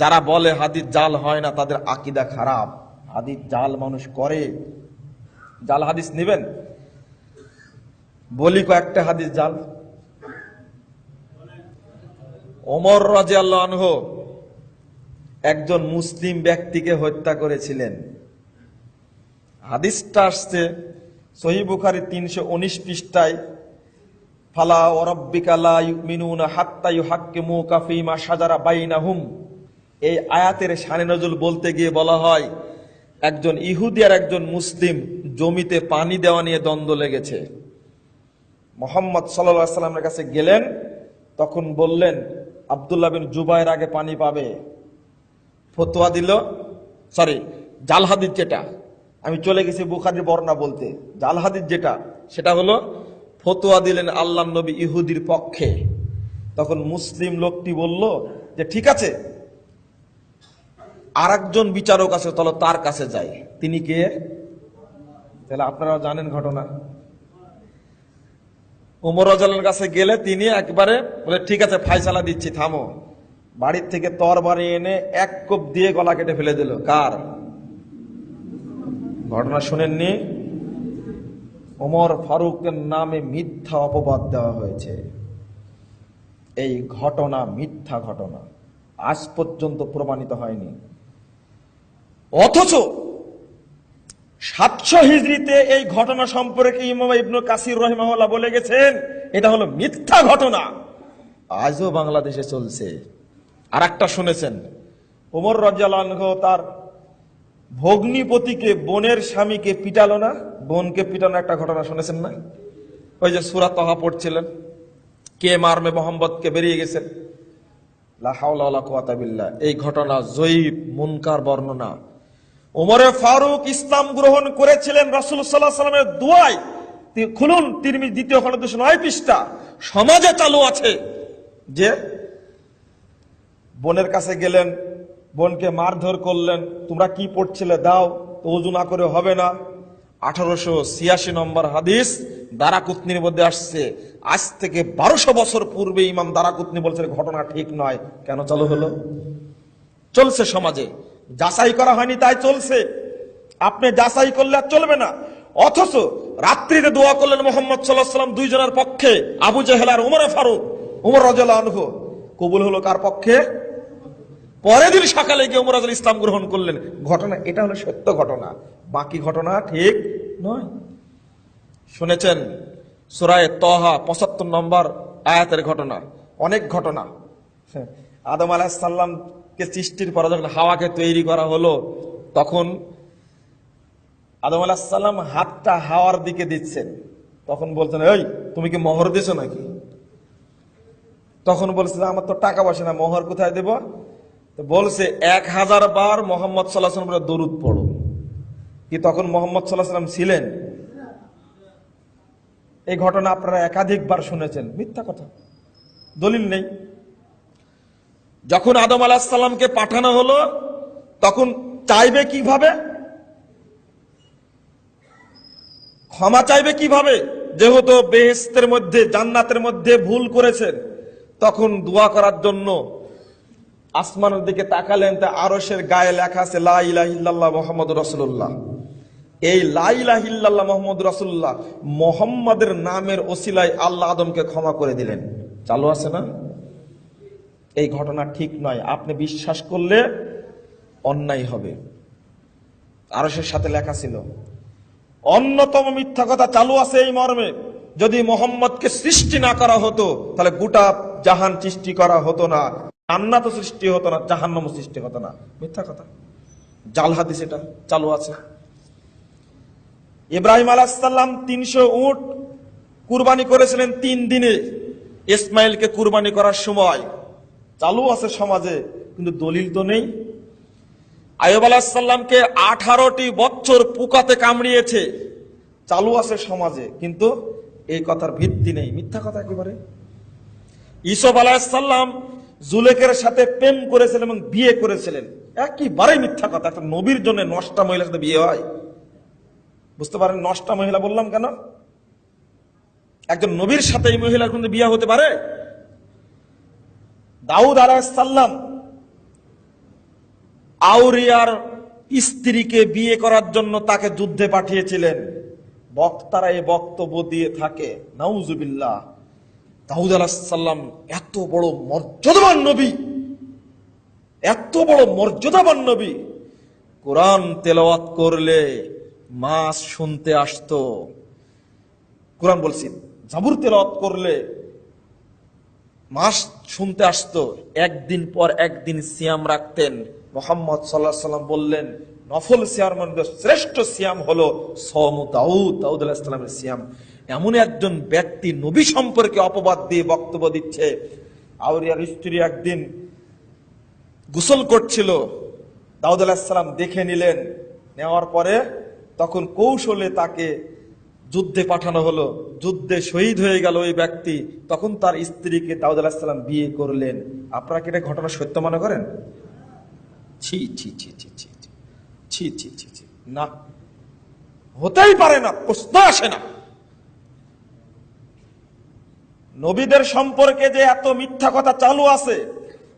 যারা বলে হাদিস জাল হয় না, তাদের আকিদা খারাপ। হাদিস জাল মানুষ করে। জাল হাদিস নেবেন? বলি কয়েকটা হাদিস জাল। ওমর রাজে আল্লাহ একজন মুসলিম ব্যক্তিকে হত্যা করেছিলেন। হাদিসটা আসছে সহি বুখারি তিনশো উনিশ পৃষ্ঠায়, ফালা ওরব্বিকালা ইউমিনুনা হাত্তা ইউহাক্কিমু কাফিমা সাজারা বাইনাহুম। এই আয়াতের শানে নজুল বলতে গিয়ে বলা হয়, একজন ইহুদি আর একজন মুসলিম জমিতে পানি দেওয়া নিয়ে দ্বন্দ্ব লেগেছে। মোহাম্মদ সাল্লামের কাছে গেলেন, তখন বললেন, আবদুল্লাহ বিন জুবাইর আগে পানি পাবে। ফতোয়া দিল, সরি, জাল হাদিস যেটা, আমি চলে গেছি বুখারির বর্ণা বলতে। জাল হাদিস যেটা, সেটা হলো, ফতোয়া দিলেন আল্লাহ নবী ইহুদির পক্ষে। তখন মুসলিম লোকটি বলল যে, ঠিক আছে আর একজন বিচারক আছে তাহলে তার কাছে যাই। তিনি কে? তাহলে আপনারা জানেন ঘটনা। উমর রাজালের কাছে গেলে তিনি একবারে বলে ঠিক আছে ফাইসালা দিচ্ছি থামো। বাড়ির থেকে তর বাড়ি এনে এক কোপ দিয়ে গলা কেটে ফেলে দিল। কার? ঘটনা শুনেননি। ওমর ফারুকের নামে মিথ্যা অপবাদ দেওয়া হয়েছে। এই ঘটনা মিথ্যা ঘটনা। আজ পর্যন্ত প্রমাণিত হয়নি। অথচ সাতশো হিজড়িতে এই ঘটনা সম্পর্কে ইমাম ইবনু কাসির রহিমাহুল্লাহ বলে গেছেন এটা হলো মিথ্যা ঘটনা। আজও বাংলাদেশে চলছে। আর একটা শুনেছেন ওমর রাজ্জালাহ তার ভগ্নিপতিকে বোনের স্বামীকে পিটালো না? বোনকে পিটানো একটা ঘটনা শুনেছেন না? ওই যে সুরাত তহা পড়ছিলেন কে মারমে মোহাম্মদকে বেরিয়ে গেছেন। লা হাওলা ওয়ালা কুওয়াতা এই ঘটনা জয়ীব মুনকার বর্ণনা। ওমরে ফারুক ইসলাম গ্রহণ করেছিলেন রাসুল সাল্লাহ সাল্লামের দুয়ায়। তি- খুলুন তিরমি দ্বিতীয় খন্ড দুশো নয় পৃষ্ঠা। সমাজে চালু আছে যে বোনের কাছে গেলেন, বোনকে মারধর করলেন, তোমরা কি পড়ছিলে দাও, তো উজু না করে হবে না। আঠারোশো ছিয়াশি নম্বর হাদিস দারাকুতনির মধ্যে আসছে, আজ থেকে বারোশো বছর পূর্বে ইমাম দারাকুতনি বলছে ঘটনা ঠিক নয়। কেন চালু হলো? চলছে সমাজে। যাচাই করা হয়নি তাই চলছে। আপনি যাচাই করলে আর চলবে না। অথচ রাত্রিতে দোয়া করলেন মোহাম্মদ সাল্লাহ সাল্লাম দুইজনের পক্ষে আবু জেহেল আর উমর ফারুক। উমর রাজা আনহু কবুল হলো কার পক্ষে? পরের দিন সকালে গিয়ে উমর রাজুল ইসলাম গ্রহণ করলেন। ঘটনা এটা হলো সত্য ঘটনা। বাকি ঘটনা ঠিক নয়। শুনেছেন সুরায় তহা পঁচাত্তর নম্বর আয়াতের ঘটনা। অনেক ঘটনা। হ্যাঁ, আদম আলাহিসাল্লামকে সৃষ্টির পরে যখন হাওয়াকে তৈরি করা হলো, তখন আদম আলাহিসাল্লাম হাতটা হাওয়ার দিকে দিচ্ছেন। তখন বলছেন, এই, তুমি কি মোহর দিছো নাকি? তখন বলছে, আমার তো টাকা পয়সা না, মোহর কোথায় দেব? বলছে, এক হাজার বার মোহাম্মদ সাল্লাহ দরুদ পড়ো। কি তখন মোহাম্মদ সাল্লাহ সাল্লাম ছিলেন? এই ঘটনা আপনারা একাধিকবার শুনেছেন। মিথ্যা কথা। দলিল নেই। যখন আদম আলাহিসাল্লামকে পাঠানো হলো, তখন চাইবে কীভাবে? ক্ষমা চাইবে কীভাবে? যেহেতু বেহেস্তের মধ্যে, জান্নাতের মধ্যে ভুল করেছেন, তখন দোয়া করার জন্য আসমানের দিকে তাকালেন, তা আরসের গায়ে লেখা আছে, লা ইলাহা মোহাম্মদ রসুল্লাহ এই লাইলাহিল্লাহ মোহাম্মদ রসুল্লাহ মোহাম্মদের নামের ওসিলায় আল্লাহ আদমকে ক্ষমা করে দিলেন। চালু আছে না? এই ঘটনা ঠিক নয়। আপনি বিশ্বাস করলে অন্যায় হবে। আরসের সাথে লেখা ছিল, অন্যতম মিথ্যা কথা চালু আছে এই মর্মে। যদি মোহাম্মদকে সৃষ্টি না করা হতো, তাহলে গোটা জাহান সৃষ্টি করা হতো না। জান্নাত সৃষ্টি হতো না জাহান্নাম সৃষ্টি হতো না। মিথ্যা কথা। জাল এটা, চালু আছে। ইব্রাহিম আলাহাল্লাম তিনশো উট কুরবানি করেছিলেন তিন দিনে। ইসমাইলকে কুরবানি করার সময় চালু আছে সমাজে কিন্তু দলিল তো নেই। আয়ব আলাহিসাল্লামকে আঠারোটি বছর পুকাতে কামড়িয়েছে। চালু আছে সমাজে কিন্তু এই কথার ভিত্তি নেই। মিথ্যা কথা একেবারে। ইসব আলাহিসাল্লাম জুলেকের সাথে প্রেম করেছিলেন এবং বিয়ে করেছিলেন। একেবারে মিথ্যা কথা। একটা নবীর জন্য নষ্টা মহিলার সাথে বিয়ে হয়। বুঝতে পারেন নষ্টা মহিলা বললাম কেন? একজন নবীর সাথে এই মহিলার কিন্তু বিয়ে হতে পারে? দাউদ আলাহিসাল্লাম আউরিয়ার স্ত্রীকে বিয়ে করার জন্য তাকে যুদ্ধে পাঠিয়েছিলেন। বক্তারা এই বক্তব্য দিয়ে থাকে, নাউজুবিল্লাহ, দাউদ আলাহাল্লাম এত বড় মর্যাদাবান নবী, এত বড় মর্যাদাবান নবী। কোরআন তেলাওয়াত করলে মাস শুনতে আসতো। কোরআন বলছি, জাবুর তেলাওয়াত করলে মাস শুনতে আসতো, একদিন পর একদিন সিয়াম রাখতেন। মোহাম্মদ সাল্লাহ সাল্লাম বললেন, নফল সিয়াম মধ্যে শ্রেষ্ঠ সিয়াম হলো সম দাউদ দাউদ আলাহিসামের সিয়াম। এমন একজন ব্যক্তি নবী সম্পর্কে অপবাদ দিয়ে বক্তব্য দিচ্ছে। আউরিয়ার স্ত্রী একদিন গোসল করছিল, দাউদ আলাহিসাল্লাম দেখে নিলেন। নেওয়ার পরে তখন কৌশলে তাকে যুদ্ধে পাঠানো হলো, যুদ্ধে শহীদ হয়ে গেল ওই ব্যক্তি। তখন তার স্ত্রীকে দাউদ আলাহিসাল্লাম বিয়ে করলেন। আপনারা কি এটা ঘটনা সত্য মনে করেন? ছি ছি ছি ছি ছি ছি ছি ছি ছি। না, হতেই পারে না, প্রশ্ন আসে না। নবীদের সম্পর্কে যে এত মিথ্যা কথা চালু আছে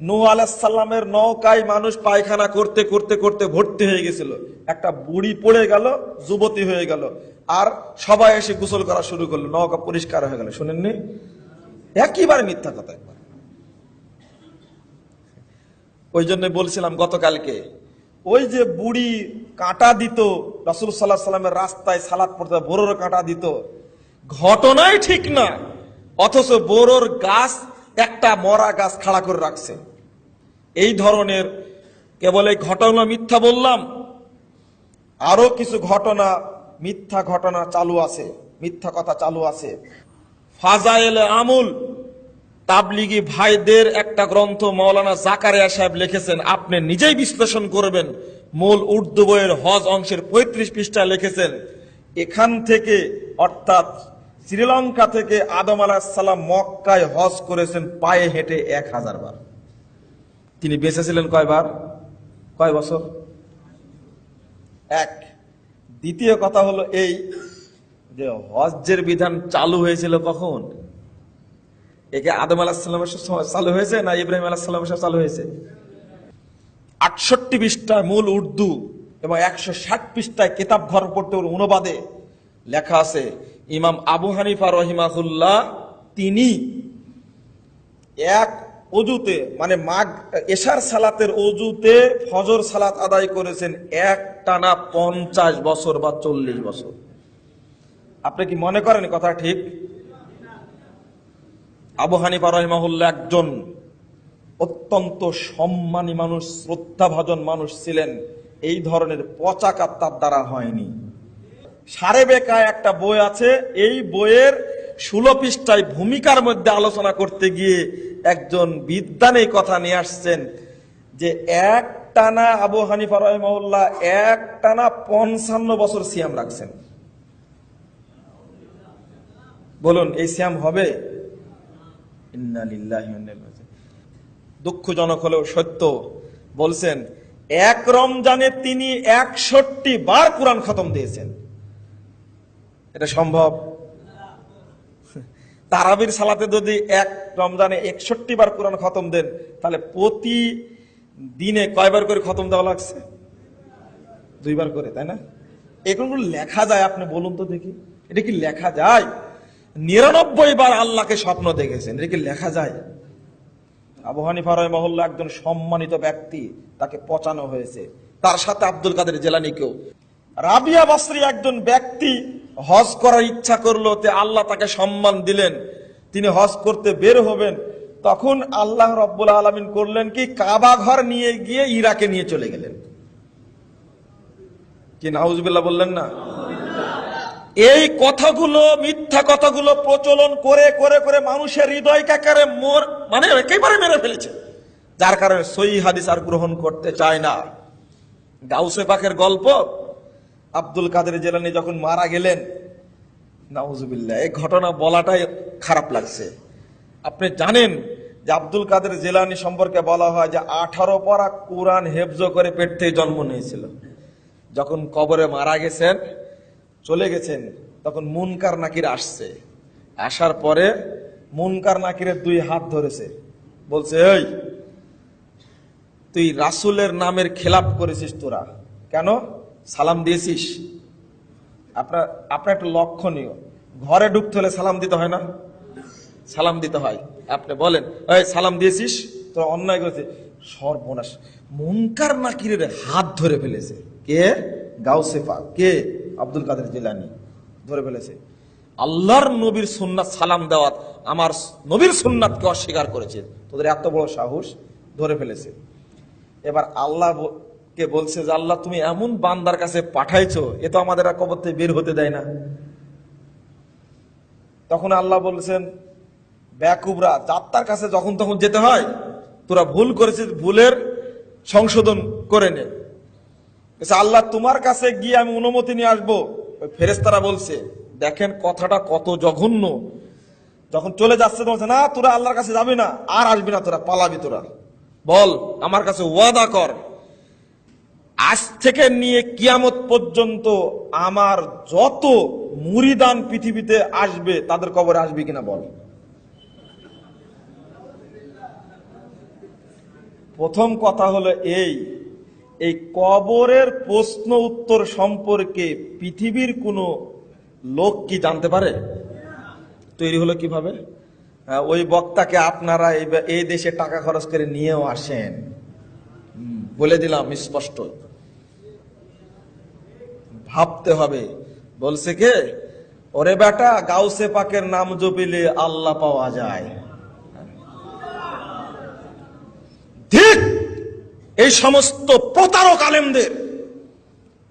নূ আলাইসাল্লামের নৌকায় মানুষ পায়খানা করতে করতে করতে ভর্তি হয়ে গেছিল। একটা বুড়ি পড়ে গেল, যুবতী হয়ে গেল। আর সবাই এসে গোসল করা শুরু করল। নৌকা পরিষ্কার হয়ে গেল, শুনেননি? একইবারে মিথ্যা কথা একবার। ওই জন্য বলছিলাম গতকালকে, ওই যে বুড়ি কাঁটা দিত, রসুল সাল্লাহ সাল্লামের রাস্তায় সালাদ পড়তে, বোরোর কাঁটা দিত, ঘটনাই ঠিক না। অথচ বোরোর গাছ একটা মরা গাছ খাড়া করে রাখছে। এই ধরনের কেবল এই ঘটনা মিথ্যা বললাম আরও কিছু ঘটনা, মিথ্যা ঘটনা চালু আছে, মিথ্যা কথা চালু আছে। ফাজাইল আমুল, তাবলিগি ভাইদের একটা গ্রন্থ মৌলানা জাকারিয়া সাহেব লিখেছেন, আপনি নিজেই বিশ্লেষণ করবেন, মূল উর্দু বইয়ের হজ অংশের পঁয়ত্রিশ পৃষ্ঠা লিখেছেন। এখান থেকে অর্থাৎ শ্রীলঙ্কা থেকে আদম আলাহিসাল্লাম মক্কায় হজ করেছেন পায়ে হেঁটে এক হাজার বার। তিনি বেঁচে ছিলেন কয়বার কয় বছর? এক। দ্বিতীয় কথা হলো এই যে হজ্জের বিধান চালু হয়েছিল কখন? একে আদম আলাহিসাল্লামের সময় চালু হয়েছে না ইব্রাহিম আলাহিসাল্লামের সময় চালু হয়েছে? আটষট্টি পৃষ্ঠায় মূল উর্দু এবং একশো ষাট পৃষ্ঠায় কেতাব ঘর পড়তে ওর অনুবাদে লেখা আছে ইমাম আবু হানিফা রহিমাহুল্লাহ, তিনি এক অজুতে মানে মাগ এশার সালাতের অজুতে ফজর সালাত আদায় করেছেন এক টানা পঞ্চাশ বছর বা চল্লিশ বছর। আপনি কি মনে করেন কথা ঠিক? আবু হানিফা রহিমাহুল্লাহ একজন অত্যন্ত সম্মানী মানুষ, শ্রদ্ধাভাজন মানুষ ছিলেন। এই ধরনের পচাকাত তার দ্বারা হয়নি। সারে বেকায় একটা বই আছে। এই বইয়ের ষোলো পৃষ্ঠায় ভূমিকার মধ্যে আলোচনা করতে গিয়ে একজন বিদ্যান এই কথা নিয়ে আসছেন যে এক টানা আবু হানিফা রহমাউল্লাহ এক টানা পঞ্চান্ন বছর সিয়াম রাখছেন। বলুন, এই সিয়াম হবে। দুঃখজনক হলেও সত্য বলছেন, এক রমজানে তিনি একষট্টি বার কোরআন খতম দিয়েছেন। এটা সম্ভব? তারাবির সালাতে যদি এক রমজানে একষট্টি বার কোরআন খতম দেন, তাহলে প্রতি দিনে কয়বার করে খতম দেওয়া লাগছে? দুইবার করে, তাই না? এগুলো লেখা যায়, আপনি বলুন তো দেখি। এটা কি লেখা যায়? নিরানব্বই বার আল্লাহকে স্বপ্ন দেখেছেন, এটা কি লেখা যায়? আবু হানিফা মহল্লা একজন সম্মানিত ব্যক্তি, তাকে পচানো হয়েছে। তার সাথে আব্দুল কাদের জেলানিকেও। রাবিয়া বাসরি একজন ব্যক্তি হজ করার ইচ্ছা করল, তে আল্লাহ তাকে সম্মান দিলেন, তিনি হজ করতে বের হবেন। তখন আল্লাহ রব্বুল আলমিন করলেন কি, কাবা ঘর নিয়ে গিয়ে ইরাকে নিয়ে চলে গেলেন। কি, নাউজবিল্লাহ বললেন না? এই কথাগুলো, মিথ্যা কথাগুলো প্রচলন করে করে করে মানুষের হৃদয় কাকারে মোর মানে একেবারে মেরে ফেলেছে। যার কারণে সই হাদিস আর গ্রহণ করতে চায় না। গাউসে পাখের গল্প আব্দুল কাদের জেলানি যখন মারা গেলেন, নাউজুবিল্লাহ, এই ঘটনা বলাটাই খারাপ লাগছে। আপনি জানেন যে আব্দুল কাদের জেলানি সম্পর্কে বলা হয় যে আঠারো পারা কোরআন হেফজ করে পেট থেকে জন্ম নিয়েছিল। যখন কবরে মারা গেছেন, চলে গেছেন, তখন মুনকার নাকির আসছে। আসার পরে মুনকার নাকিরের দুই হাত ধরেছে। বলছে, এই, তুই রাসুলের নামের খেলাপ করেছিস তোরা। কেন? সালাম দিয়েছিস? আপনার আপনার একটু লক্ষণীয়। ঘরে ঢুকতে হলে সালাম দিতে হয় না? সালাম দিতে হয়। আপনি বলেন, এই, সালাম দিয়েছিস? তোরা অন্যায় করেছে। সর্বনাশ। মুনকার নাকিরের হাত ধরে ফেলেছে। কে? গাউসেফা কে? আব্দুল কাদের জিলানি। ধরে ফেলেছে। আল্লাহর নবীর সুন্নাত সালাম দেওয়াত আমার নবীর সুন্নাতকে অস্বীকার করেছে। তোদের এত বড় সাহস? ধরে ফেলেছে। এবার আল্লাহ কে বলছে যে, আল্লাহ, তুমি এমন বান্দার কাছে পাঠাইছো, এ তো আমাদের আর কবর থেকে বের হতে দেয় না। তখন আল্লাহ বলছেন ব্যাকুবরা যাত্রার কাছে যখন তখন যেতে হয়, তোরা ভুল করেছিস, ভুলের সংশোধন করে নে। আল্লাহ, তোমার কাছে গিয়ে আমি অনুমতি নিয়ে আসব। ফেরেস্তারা বলছে, দেখেন, কথাটা কত জঘন্য। যখন চলে যাচ্ছে বলছে, না, তোরা আল্লাহর কাছে যাবি না, আর আসবি না তোরা, পালাবি তোরা। বল, আমার কাছে ওয়াদা কর। আজ থেকে নিয়ে কিয়ামত পর্যন্ত আমার যত মুরিদান পৃথিবীতে আসবে তাদের কবরে আসবে কিনা বল। প্রথম কথা হলো এই এই কবরের প্রশ্ন উত্তর সম্পর্কে পৃথিবীর কোনো লোক কি জানতে পারে? তৈরি হলো কীভাবে? হ্যাঁ, ওই বক্তাকে আপনারা এই দেশে টাকা খরচ করে নিয়েও আসেন। বলে দিলাম স্পষ্ট। ভাবতে হবে। বলছে কে? ওরে বেটা, গাউসে পাকের নাম জপিলে আল্লাহ পাওয়া যায়। ঠিক এই সমস্ত প্রতারক আলেমদের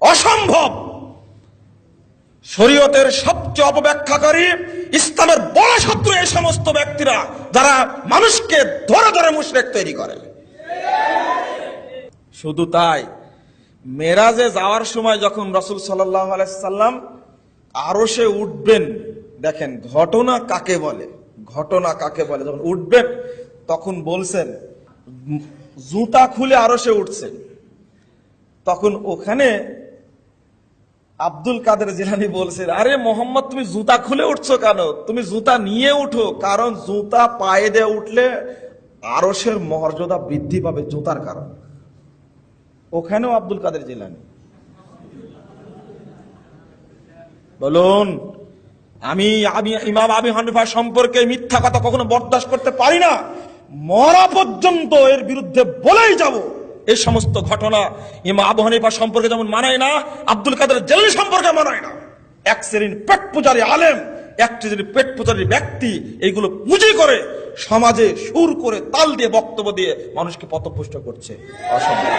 অসম্ভব। শরীয়তের সবচেয়ে অপব্যাখ্যাকারী, ইসলামের বড় শত্রু এই সমস্ত ব্যক্তিরা, যারা মানুষকে ধরে ধরে মুশরেক তৈরি করে। শুধু তাই মেরাজে যাওয়ার সময় যখন রসুল আলাইসাল্লাম আরও সে উঠবেন, দেখেন ঘটনা কাকে বলে? ঘটনা কাকে বলে? যখন উঠবেন, তখন বলছেন, জুতা খুলে আরও সে উঠছেন। তখন ওখানে আব্দুল কাদের জিলানি বলছেন, আরে মোহাম্মদ, তুমি জুতা খুলে উঠছো কেন? তুমি জুতা নিয়ে উঠো, কারণ জুতা পায়ে দিয়ে উঠলে আরসের মর্যাদা বৃদ্ধি পাবে জুতার কারণ। ওখানেও আব্দুল কাদের জিলানি। বলুন, আমি আমি ইমাম আবি হানিফা সম্পর্কে মিথ্যা কথা কখনো বরদাস্ত করতে পারি না। মরা পর্যন্ত এর বিরুদ্ধে বলেই যাব। এই সমস্ত ঘটনা ইমাম আবু হানিফা সম্পর্কে যেমন মানায় না, আব্দুল কাদের জেলি সম্পর্কে মানায় না। এক শ্রেণির পেট পূজারী আলেম, এক শ্রেণির পেট পূজারী ব্যক্তি এইগুলো পুঁজি করে সমাজে সুর করে তাল দিয়ে বক্তব্য দিয়ে মানুষকে পথভ্রষ্ট করছে। অসম্ভব।